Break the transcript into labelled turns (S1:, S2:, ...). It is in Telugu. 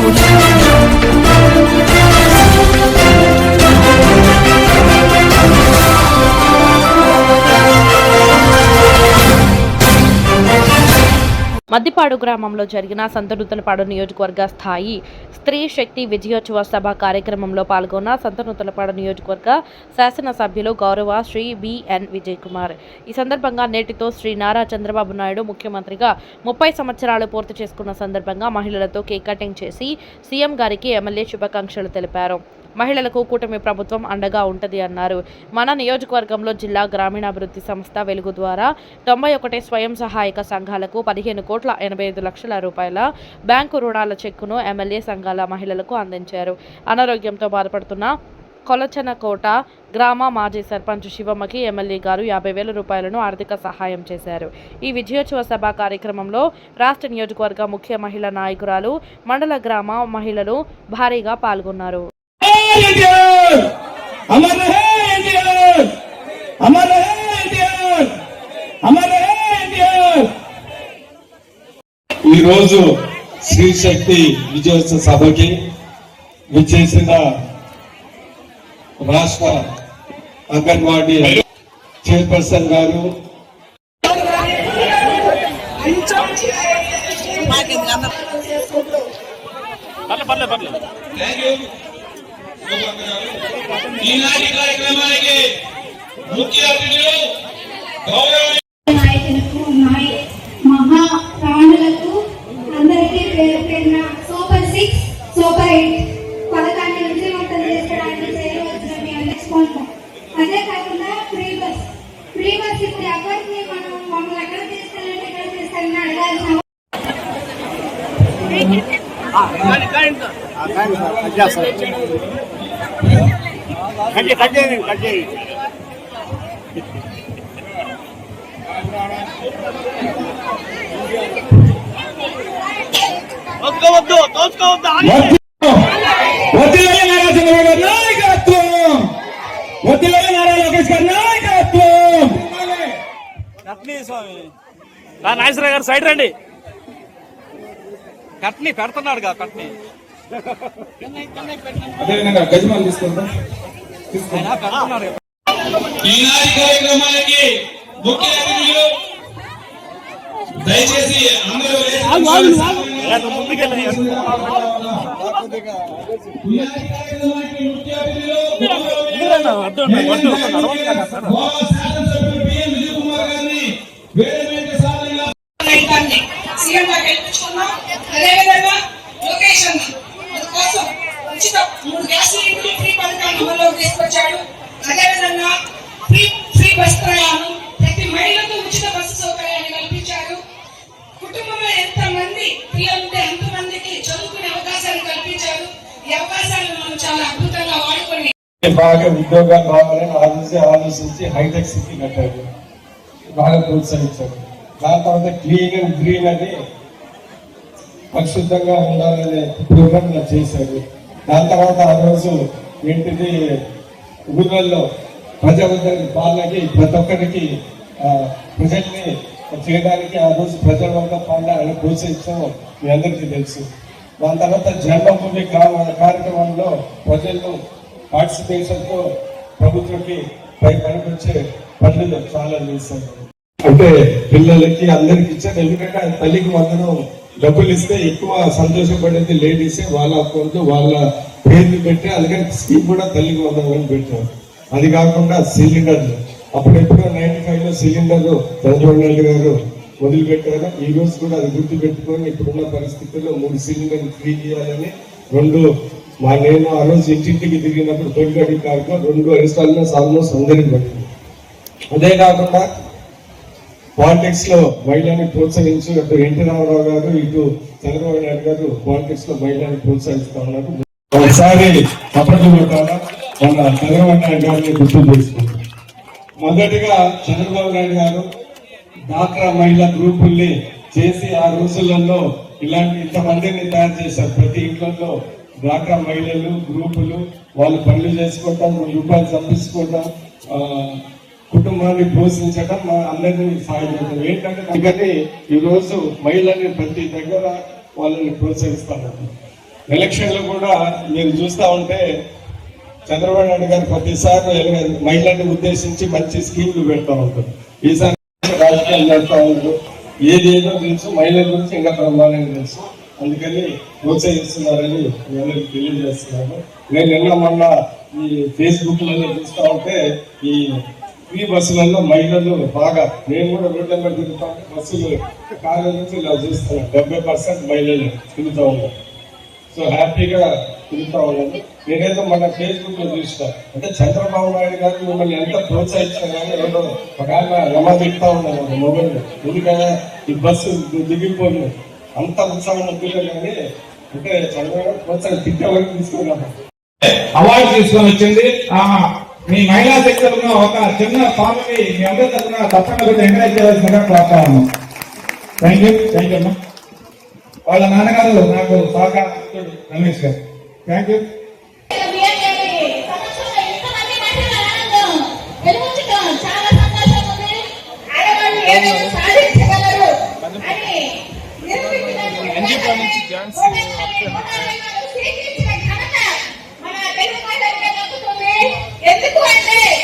S1: Saúde. మద్దిపాడు గ్రామంలో జరిగిన సంతనూతలపాడు నియోజకవర్గ స్థాయి స్త్రీ శక్తి విజయోత్సవ సభ కార్యక్రమంలో పాల్గొన్న సంతనూతలపాడు నియోజకవర్గ శాసనసభ్యులు గౌరవ శ్రీ బిఎన్ విజయ్ కుమార్ ఈ సందర్భంగా నేటితో శ్రీ నారా చంద్రబాబు నాయుడు ముఖ్యమంత్రిగా ముప్పై సంవత్సరాలు పూర్తి చేసుకున్న సందర్భంగా మహిళలతో కేక్ కటింగ్ చేసి సీఎం గారికి ఎమ్మెల్యే శుభాకాంక్షలు తెలిపారు. మహిళలకు కూటమి ప్రభుత్వం అండగా ఉంటది అన్నారు. మన నియోజకవర్గంలో జిల్లా గ్రామీణాభివృద్ధి సంస్థ వెలుగు ద్వారా తొంభై ఒకటి స్వయం సహాయక సంఘాలకు పదిహేను కోట్ల ఎనభై ఐదు లక్షల రూపాయల బ్యాంకు రుణాల చెక్కును ఎమ్మెల్యే సంఘాల మహిళలకు అందించారు. అనారోగ్యంతో బాధపడుతున్న కొలచనకోట గ్రామ మాజీ సర్పంచ్ శివమ్మకి ఎమ్మెల్యే గారు యాభై వేల రూపాయలను ఆర్థిక సహాయం చేశారు. ఈ విజయోత్సవ సభ కార్యక్రమంలో రాష్ట్ర నియోజకవర్గ ముఖ్య మహిళా నాయకురాలు మండల గ్రామ మహిళలు భారీగా పాల్గొన్నారు.
S2: అమర్ రహే ఎన్టీఆర్! అమర్ రహే ఎన్టీఆర్! అమర్ రహే ఎన్టీఆర్! ఈ రోజు శ్రీ శక్తి విజయోత్సవ సభకి విచ్చేసిన రాష్ట్ర అంగన్వాడీ చైర్పర్సన్ గారు ఈనాటి కార్యక్రమానికి ముఖ్య అతిథులు గౌరవ
S3: నాయకులకు మహా ప్రాణులకు అందరికీ పేరు పేరున సూపర్ సిక్స్ సూపర్ ఎయిట్ పథకాన్ని విజయవంతం చేసుకోవడానికి చేయవలసిన మీ అందరికీ అదే కాకుండా ఫ్రీ బస్ ఫ్రీ బస్ ఇప్పుడు ఎవరికి మనం మమ్మల్ని ఎక్కడ తీసుకెళ్ళండి ఎక్కడ తీసుకెళ్ళండి అడగాల్సిన
S2: వదిలే నారా చంద్రబాబు గారి నాయకత్వం వదిలే నారా లోకేష్ గారి నాయకత్వం
S4: కట్నీ స్వామి. రా నాగేశ్వర గారు సైడ్ రండి. కట్నీ పెడుతున్నాడు కా కట్నీ.
S2: అదేవిధంగా గజమాలు తీసుకుంటాం
S4: ఆయన పెడుతున్నాడు కదా.
S2: ఈనాటి కార్యక్రమానికి ముఖ్య అతిథులు దయచేసి అందరూ
S5: సీఎం గెలిపించుకున్నాం అదేవిధంగా లోకేష్ అన్న కోసం ఉచిత మూడు గ్యాస్ సిలిండర్లు ఫ్రీ పథకాన్ని అమల్లోకి తీసుకొచ్చాడు అదేవిధంగా ఫ్రీ ఫ్రీ బస్ ప్రయాణం ప్రతి మహిళకు ఉచిత బస్సు సౌకర్యాన్ని కల్పించారు. కుటుంబంలో ఎంత మంది పిల్లలుంటే ఎంత మందికి చదువుకునే అవకాశాలు కల్పించారు. ఈ అవకాశాలను మనం చాలా అద్భుతంగా వాడుకొని
S2: బాగా ఉద్యోగాలు రావాలని ఆలోచించి ఆలోచించి హైటెక్ సిటీ కట్టారు. బాగా ప్రోత్సహించారు. దాని తర్వాత క్లీన్ అండ్ గ్రీన్ అని పరిశుద్ధంగా ఉండాలనే ప్రోగ్రామ్ చేశారు దాని తర్వాత ఆ రోజు ఏంటిది ఊళ్ళల్లో ప్రజలందరికి పాలనకి ప్రతి ఒక్కరికి ప్రజల్ని చేయడానికి ఆ రోజు ప్రజల వల్ల పాలన ప్రోత్సహించడం మీ అందరికీ తెలుసు. దాని తర్వాత జన్మభూమి కార్యక్రమంలో ప్రజలను పార్టిసిపేషన్తో ప్రభుత్వంకి పై పనికొచ్చే పనులు చాలా చేశారు అంటే పిల్లలకి అందరికి ఇచ్చారు ఎందుకంటే తల్లికి వందనం డబ్బులు ఇస్తే ఎక్కువ సంతోషపడేది లేడీసే వాళ్ళ అకౌంట్ వాళ్ళ పేర్లు పెట్టి అలాగే స్కీమ్ కూడా తల్లికి వందనం అని పెట్టారు. అది కాకుండా సిలిండర్లు అప్పుడు ఎప్పుడో నైన్టీ ఫైవ్లో సిలిండర్ చంద్రబాబు నాయుడు గారు వదిలిపెట్టారు. ఈ రోజు కూడా అది గుర్తు పెట్టుకొని ఇప్పుడున్న పరిస్థితుల్లో మూడు సిలిండర్లు ఫ్రీ చేయాలని రెండు మా నేను ఆ రోజు ఇంటింటికి తిరిగినప్పుడు తొలిగడి కార్యక్రమం రెండు ఇన్స్టాల్మెంట్స్ ఆల్మోస్ట్ అందరికి పడింది అదే కాకుండా పాలిటిక్స్లో మహిళని ప్రోత్సహించు అటు ఎన్టీ రామారావు గారు ఇటు చంద్రబాబు నాయుడు గారు పాలిటిక్స్లో మహిళని ప్రోత్సహిస్తా ఉన్నారు. ఒకసారి తప్పట్లు మన చంద్రబాబు నాయుడు గారిని గుర్తు చేసుకుంటాం మొదటిగా చంద్రబాబు నాయుడు గారు డాక్రా మహిళా గ్రూపుల్ని చేసి ఆ రోజులలో ఇలాంటి ఇంతమందిని తయారు చేశారు. ప్రతి ఇంట్లో డాక్రా మహిళలు గ్రూపులు వాళ్ళు పనులు చేసుకోవటం రూపాయలు సంపించుకోవటం కుటుంబాన్ని పోషించడం మా అందరినీ సాయం ఏంటంటే అందుకని ఈ మహిళల్ని ప్రతి దగ్గర వాళ్ళని ప్రోత్సహిస్తున్నారు ఎలక్షన్లు కూడా మీరు చూస్తూ ఉంటే చంద్రబాబు నాయుడు గారు ప్రతిసారి మహిళల్ని ఉద్దేశించి మంచి స్కీమ్లు పెడతా ఉంటారు. ఈసారి రాజకీయాలు నడుపుతా ఉంటారు. ఏదేదో తెలుసు మహిళల గురించి ఇంకా ప్రమాణంగా తెలుసు. అందుకని ప్రోత్సహిస్తున్నారని మీ తెలియజేస్తున్నాను. నేను నిన్న మొన్న ఈ ఫేస్బుక్లలో చూస్తూ ఉంటే ఈ ఫ్రీ బస్సులలో మహిళలు బాగా నేను కూడా రోడ్ల మీద తిరుగుతాను బస్సులు కాలేజ్ నుంచి ఇలా చూస్తున్నాను డెబ్బై పర్సెంట్ మహిళలు తిరుగుతూ ఉన్నాను సో హ్యాపీగా తిరుగుతా ఉన్నాను నేనేదో మన ఫేస్బుక్లో చూసిన అంటే చంద్రబాబు నాయుడు గారు మిమ్మల్ని ఎంత ప్రోత్సహించినా కానీ ఎవరో ఒక ఆయన నమా తిప్పుతా ఉన్నాను మొబైల్ ఎందుకంటే ఈ బస్సు దిగిపోయింది అంత ఉత్సాహం పిల్లలు కానీ అంటే చంద్రబాబు ప్రోత్సాహం తిట్టే వరకు తీసుకున్నాను
S6: అవార్డు తీసుకొని వచ్చింది. ఆహా. మీ మహిళా శక్తులను ఒక చిన్న స్వామిని మీ అందరి తరఫున తప్పకుండా ఎంకరేజ్ చేయాల్సిందిగా ప్రోత్సాహం థ్యాంక్ యూ థ్యాంక్ యూ అమ్మా వాళ్ళ నాన్నగారు నాకు సహకారం Ramesh garu thank you
S3: NGP నుంచి ఛాన్స్ Hey, hey.